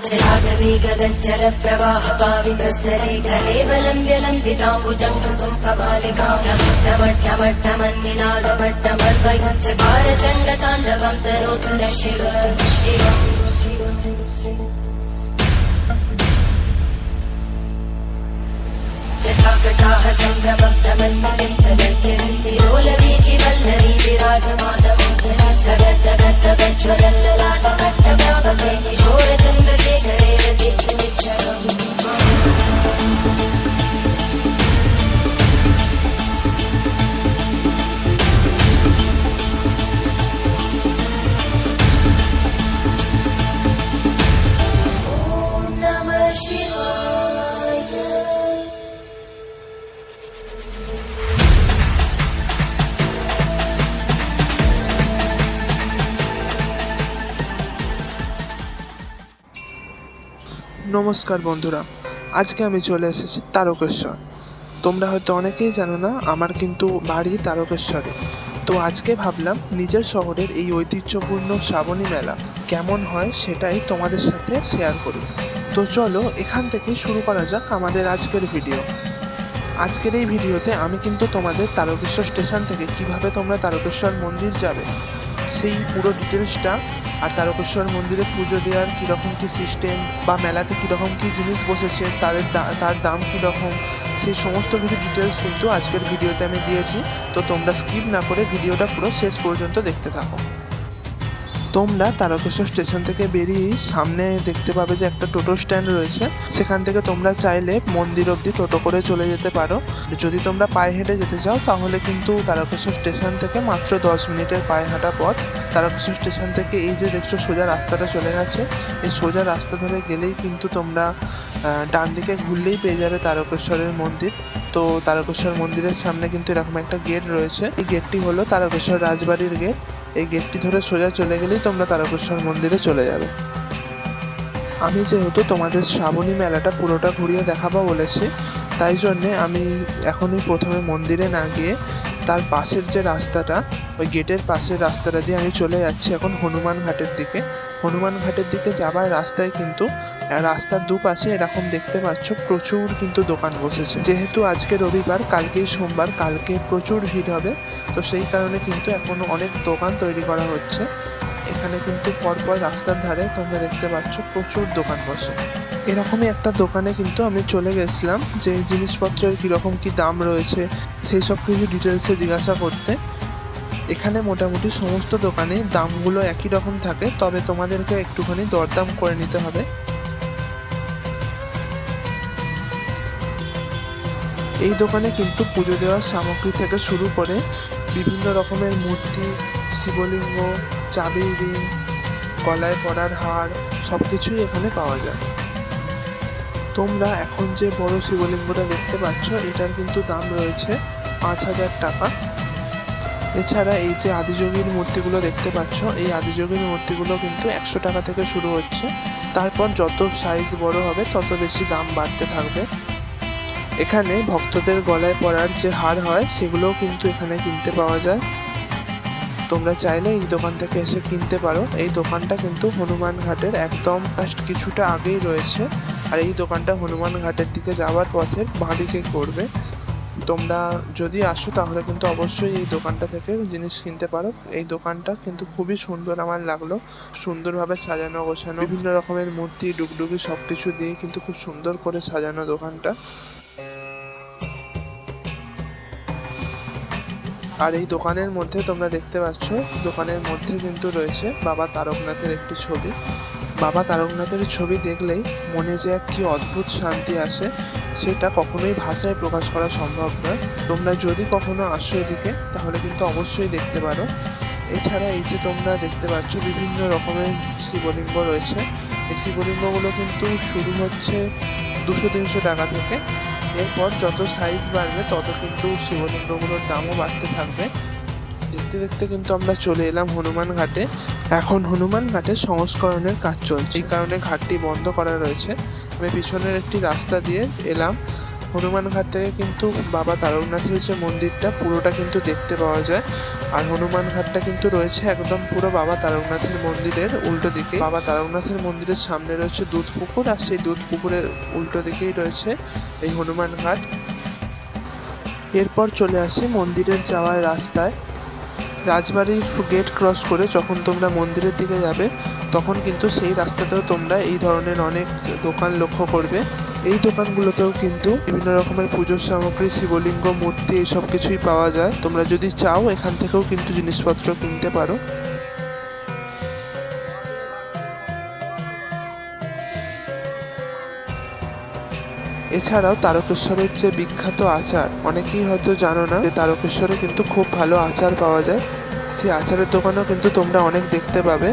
रागवी गगज्जल प्रवाह पावितस्तरे कलेवलम्ब्य लम्बिताम्बुजङ्गम् कपालिकामट्टमट्टमन्निनादमट्टमर्वयच्चकार चण्डताण्डवम् तनोतु न शिव शिव जटाकटाः सम्भ्रमभ्रमन्निलिम् तदज्जन्ति किशोरचन्द्रशेखरे নমস্কার বন্ধুরা, আজকে আমি চলে এসেছি তারকেশ্বর। তোমরা হয়তো অনেকেই জানো না, আমার কিন্তু বাড়ি তারকেশ্বরে। তো আজকে ভাবলাম নিজের শহরের এই ঐতিহ্যপূর্ণ শ্রাবণী মেলা কেমন হয় সেটাই তোমাদের সাথে শেয়ার করি। তো চলো এখান থেকে শুরু করা যাক আমাদের আজকের ভিডিও আজকের এই ভিডিওতে আমি কিন্তু তোমাদের তারকেশ্বর স্টেশন থেকে কীভাবে তোমরা তারকেশ্বর মন্দির যাবে, সেই পুরো ডিটেলসটা আর তারকেশ্বর মন্দিরে পুজো দেওয়ার কীরকম কী সিস্টেম বা মেলাতে কীরকম কী জিনিস বসেছে তাদের তার দাম কীরকম, সেই সমস্ত কিছু ডিটেলস কিন্তু আজকের ভিডিওতে আমি দিয়েছি। তো তোমরা স্কিপ না করে ভিডিওটা পুরো শেষ পর্যন্ত দেখতে থাকো। তোমরা তারকেশ্বর স্টেশন থেকে বেরিয়েই সামনে দেখতে পাবে যে একটা টোটো স্ট্যান্ড রয়েছে। সেখান থেকে তোমরা চাইলে মন্দির অবধি টোটো করে চলে যেতে পারো। যদি তোমরা পায়ে হেঁটে যেতে চাও, তাহলে কিন্তু তারকেশ্বর স্টেশন থেকে মাত্র দশ মিনিটের পায়ে হাঁটা পথ। তারকেশ্বর স্টেশন থেকে এই যে দেখছ সোজা রাস্তাটা চলে গেছে। এই সোজা রাস্তা ধরে গেলেই কিন্তু তোমরা ডান দিকে ঘুরলেই পেয়ে যাবে তারকেশ্বরের মন্দির। তো তারকেশ্বর মন্দিরের সামনে কিন্তু এরকম একটা গেট রয়েছে। এই গেটটি হলো তারকেশ্বর রাজবাড়ির গেট। এই গেটটি ধরে সোজা চলে গেলেই তোমরা তারকেশ্বর মন্দিরে চলে যাবে। আমি যেহেতু তোমাদের শ্রাবণী মেলাটা পুরোটা ঘুরিয়ে দেখাবো বলেছি, তাই জন্যে আমি এখনই প্রথমে মন্দিরে না গিয়ে তার পাশের যে রাস্তাটা, ওই গেটের পাশের রাস্তাটা দিয়ে আমি চলে যাচ্ছি এখন হনুমান ঘাটের দিকে। হনুমান ঘাটের দিকে যাবার রাস্তায় কিন্তু রাস্তার দুপাশে এরকম দেখতে পাচ্ছ প্রচুর কিন্তু দোকান বসেছে। যেহেতু আজকে রবিবার, কালকেই সোমবার, কালকে প্রচুর ভিড় হবে, তো সেই কারণে কিন্তু এখনও অনেক দোকান তৈরি করা হচ্ছে। এখানে কিন্তু পরপর রাস্তার ধারে তোমরা দেখতে পাচ্ছ প্রচুর দোকান বসে। এরকমই একটা দোকানে কিন্তু আমি চলে গেছিলাম, যে জিনিসপত্রের কীরকম কী দাম রয়েছে, সেই সব কিছু ডিটেলসে জিজ্ঞাসা করতে। এখানে মোটামুটি সমস্ত দোকানে দামগুলো একই রকম থাকে, তবে তোমাদেরকে একটুখানি দরদাম করে নিতে হবে। এই দোকানে কিন্তু পুজো দেওয়ার সামগ্রী থেকে শুরু করে বিভিন্ন রকমের মূর্তি, শিবলিঙ্গ চাবির রিং, গলায় পরার হার সব কিছুই এখানে পাওয়া যায়। তোমরা এখন যে বড় শিবলিঙ্গটা দেখতে পাচ্ছ, এটার কিন্তু দাম রয়েছে পাঁচ হাজার টাকা। এছাড়া এই যে আদিযোগীর মূর্তিগুলো দেখতে পাচ্ছ, এই আদিযোগীর মূর্তিগুলো কিন্তু একশো টাকা থেকে শুরু হচ্ছে। তারপর যত সাইজ বড় হবে, তত বেশি দাম বাড়তে থাকবে। এখানে ভক্তদের গলায় পরার যে হার হয়, সেগুলোও কিন্তু এখানে কিনতে পাওয়া যায়। তোমরা চাইলে এই দোকান থেকে এসে কিনতে পারো। এই দোকানটা কিন্তু হনুমান ঘাটের একদম কিছুটা আগেই রয়েছে। আর এই দোকানটা হনুমান ঘাটের দিকে যাওয়ার পথের বাঁদিকে করবে তোমরা যদি আসো, তাহলে কিন্তু অবশ্যই এই দোকানটা থেকে জিনিস কিনতে পারো। এই দোকানটা কিন্তু খুবই সুন্দর আমার লাগল। সুন্দরভাবে সাজানো, গোছানো, বিভিন্ন রকমের মূর্তি, ডুগডুগি সব কিছু দিয়ে কিন্তু খুব সুন্দর করে সাজানো দোকানটা। আর এই দোকানের মধ্যে তোমরা দেখতে পাচ্ছ, দোকানের মধ্যে কিন্তু রয়েছে বাবা তারকনাথের একটি ছবি। বাবা তারকনাথের ছবি দেখলেই মনে যে এক কি অদ্ভুত শান্তি আসে, সেটা কখনোই ভাষায় প্রকাশ করা সম্ভব নয়। তোমরা যদি কখনো আসো এদিকে, তাহলে কিন্তু অবশ্যই দেখতে পারো। এছাড়া এই যে তোমরা দেখতে পাচ্ছ, বিভিন্ন রকমের শিবলিঙ্গ রয়েছে। এই শিবলিঙ্গগুলো কিন্তু শুরু হচ্ছে দুশো তিনশো টাকা থেকে। এরপর যত সাইজ বাড়বে, তত কিন্তু শিবলিঙ্গগুলোর দামও বাড়তে থাকবে। দেখতে দেখতে কিন্তু আমরা চলে এলাম হনুমান ঘাটে। এখন হনুমান ঘাটে সংস্করণের কাজ চলছে। এই কারণে ঘাটটি বন্ধ করা রয়েছে। আমি পিছনের একটি রাস্তা দিয়ে এলাম। হনুমান ঘাট থেকে কিন্তু বাবা তারকনাথের যে মন্দিরটা, পুরোটা কিন্তু দেখতে পাওয়া যায়। আর হনুমান ঘাটটা কিন্তু রয়েছে একদম পুরো বাবা তারকনাথের মন্দিরের উল্টো দিকে। বাবা তারকনাথের মন্দিরের সামনে রয়েছে দুধ পুকুর, আর সেই দুধ পুকুরের উল্টো দিকেই রয়েছে এই হনুমান ঘাট। এরপর চলে আসি মন্দিরের যাওয়ার রাস্তায়। রাজবাড়ির গেট ক্রস করে যখন তোমরা মন্দিরের দিকে যাবে, তখন কিন্তু সেই রাস্তাতেও তোমরা এই ধরনের অনেক দোকান লক্ষ্য করবে। এই দোকানগুলোতেও কিন্তু বিভিন্ন রকমের পুজোর সামগ্রী, শিবলিঙ্গ, মূর্তি এসব কিছুই পাওয়া যায়। তোমরা যদি চাও, এখান থেকেও কিন্তু জিনিসপত্র কিনতে পারো। এছাড়াও তারকেশ্বরের যে বিখ্যাত আচার, অনেকেই হয়তো জানো না যে তারকেশ্বরে কিন্তু খুব ভালো আচার পাওয়া যায়। সেই আচারের দোকানও কিন্তু তোমরা অনেক দেখতে পাবে।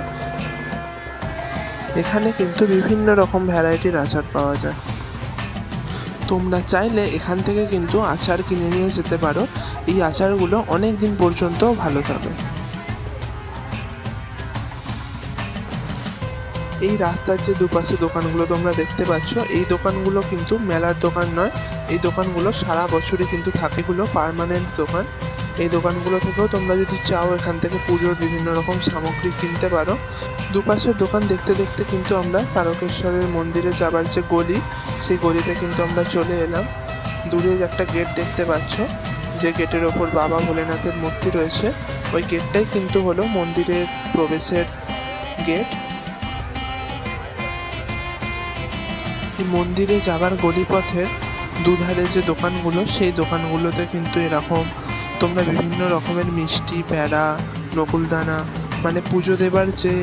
এখানে কিন্তু বিভিন্ন রকম ভ্যারাইটির আচার পাওয়া যায়। তোমরা চাইলে এখান থেকে কিন্তু আচার কিনে নিয়ে যেতে পারো। এই আচারগুলো অনেক দিন পর্যন্ত ভালো থাকে। এই রাস্তার যে দুপাশে দোকানগুলো তোমরা দেখতে পাচ্ছ, এই দোকানগুলো কিন্তু মেলার দোকান নয়। এই দোকানগুলো সারা বছরই কিন্তু থাকে, এগুলো পার্মানেন্ট দোকান। এই দোকানগুলো থেকেও তোমরা যদি চাও এখান থেকে পুজোর বিভিন্ন রকম সামগ্রী কিনতে পারো। দুপাশের দোকান দেখতে দেখতে কিন্তু আমরা তারকেশ্বরের মন্দিরে যাবার যে গলি, সেই গলিতে কিন্তু আমরা চলে এলাম। দূরে একটা গেট দেখতে পাচ্ছ, যে গেটের ওপর বাবা ভোলেনাথের মূর্তি রয়েছে। ওই গেটটাই কিন্তু হলো মন্দিরের প্রবেশের গেট। মন্দিরে যাবার গলিপথের দুধারে যে দোকানগুলো সেই দোকানগুলোতে কিন্তু এরকম তোমরা বিভিন্ন রকমের মিষ্টি প্যাড়া নকুলদানা মানে পুজো দেবার যে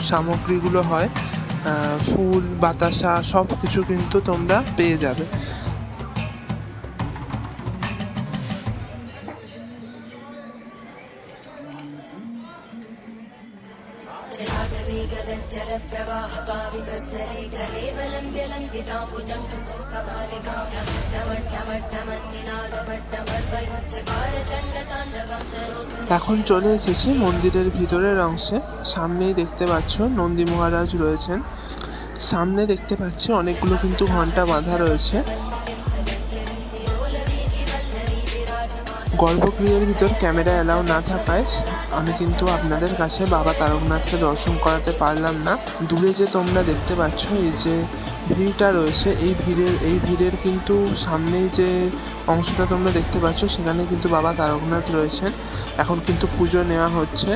সামগ্রীগুলো হয় আহ, ফুল বাতাসা সব কিছু কিন্তু তোমরা পেয়ে যাবে जराटवीगदज्जलप्रवाहपावितस्तरे এখন চলে এসেছি মন্দিরের ভিতরের অংশে। সামনেই দেখতে পাচ্ছ নন্দী মহারাজ রয়েছেন। সামনে দেখতে পাচ্ছি অনেকগুলো কিন্তু ঘণ্টা বাঁধা রয়েছে। গর্ভগৃহের ভিতর ক্যামেরা অ্যালাউ না থাকায় আমি কিন্তু আপনাদের কাছে বাবা তারকনাথকে দর্শন করাতে পারলাম না। দূরে যে তোমরা দেখতে পাচ্ছ এই যে ভিড়টা রয়েছে, এই ভিড়ের এই ভিড়ের কিন্তু সামনেই যে অংশটা তোমরা দেখতে পাচ্ছ, সেখানে কিন্তু বাবা তারকনাথ রয়েছেন। এখন কিন্তু পুজো নেওয়া হচ্ছে,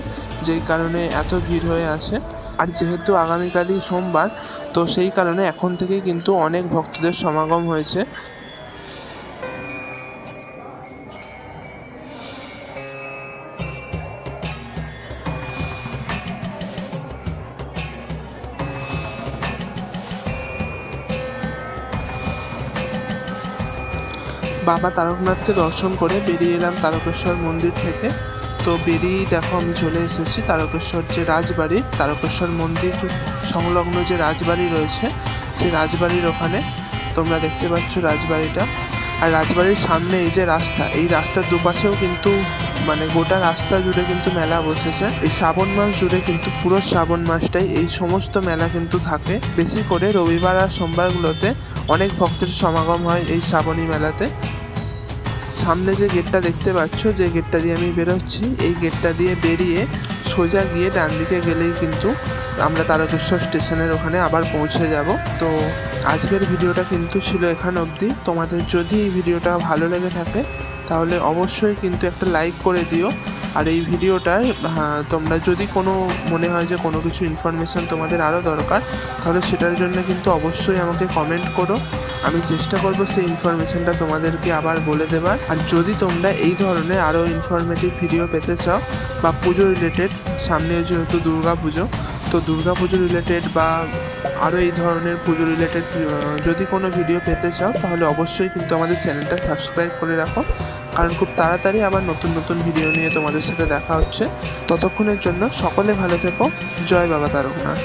যেই কারণে এত ভিড় হয়ে আছে। আর যেহেতু আগামীকালই সোমবার, তো সেই কারণে এখন থেকেই কিন্তু অনেক ভক্তদের সমাগম হয়েছে। বাবা তারকনাথকে দর্শন করে বেরিয়ে এলাম তারকেশ্বর মন্দির থেকে। তো বেরিয়েই দেখো আমি চলে এসেছি তারকেশ্বর যে রাজবাড়ি, তারকেশ্বর মন্দির সংলগ্ন যে রাজবাড়ি রয়েছে, সেই রাজবাড়ির ওখানে তোমরা দেখতে পাচ্ছ রাজবাড়িটা। আর রাজবাড়ির সামনে এই যে রাস্তা, এই রাস্তার দুপাশেও কিন্তু মানে গোটা রাস্তা জুড়ে কিন্তু মেলা বসেছে। এই শ্রাবণ মাস জুড়ে কিন্তু পুরো শ্রাবণ মাসটাই এই সমস্ত মেলা কিন্তু থাকে। বেশি করে রবিবার আর সোমবারগুলোতে অনেক ভক্তের সমাগম হয় এই শ্রাবণী মেলাতে। সামনে যে গেটটা দেখতে পাচ্ছ যে গেটটা দিয়ে আমি বেরোচ্ছি এই গেটটা দিয়ে বেরিয়ে সোজা গিয়ে ডান দিকে গেলেই কিন্তু আমরা তারকেশ্বর স্টেশনের ওখানে আবার পৌঁছে যাব। তো আজকের ভিডিওটা কিন্তু ছিল এখান অবধি। তোমাদের যদি এই ভিডিওটা ভালো লেগে থাকে তাহলে অবশ্যই কিন্তু একটা লাইক করে দিও। আর এই ভিডিওটায় হ্যাঁ, তোমরা যদি কোনো মনে হয় যে কোনো কিছু ইনফরমেশান তোমাদের আরও দরকার তাহলে সেটার জন্য কিন্তু অবশ্যই আমাকে কমেন্ট করো। আমি চেষ্টা করব সেই ইনফরমেশনটা তোমাদেরকে আবার বলে দেবার। আর যদি তোমরা এই ধরনের আরও ইনফরমেটিভ ভিডিও পেতে চাও, বা পুজো রিলেটেড সামনে যেহেতু দুর্গা পুজো, তো দুর্গা পুজো রিলেটেড বা আরও এই ধরনের পুজো রিলেটেড যদি কোনো ভিডিও পেতে চাও, তাহলে অবশ্যই কিন্তু আমাদের চ্যানেলটা সাবস্ক্রাইব করে রাখো। কারণ খুব তাড়াতাড়ি আবার নতুন নতুন ভিডিও নিয়ে তোমাদের সাথে দেখা হচ্ছে। ততক্ষণের জন্য সকলে ভালো থেকো। জয় বাবা তারকনাথ।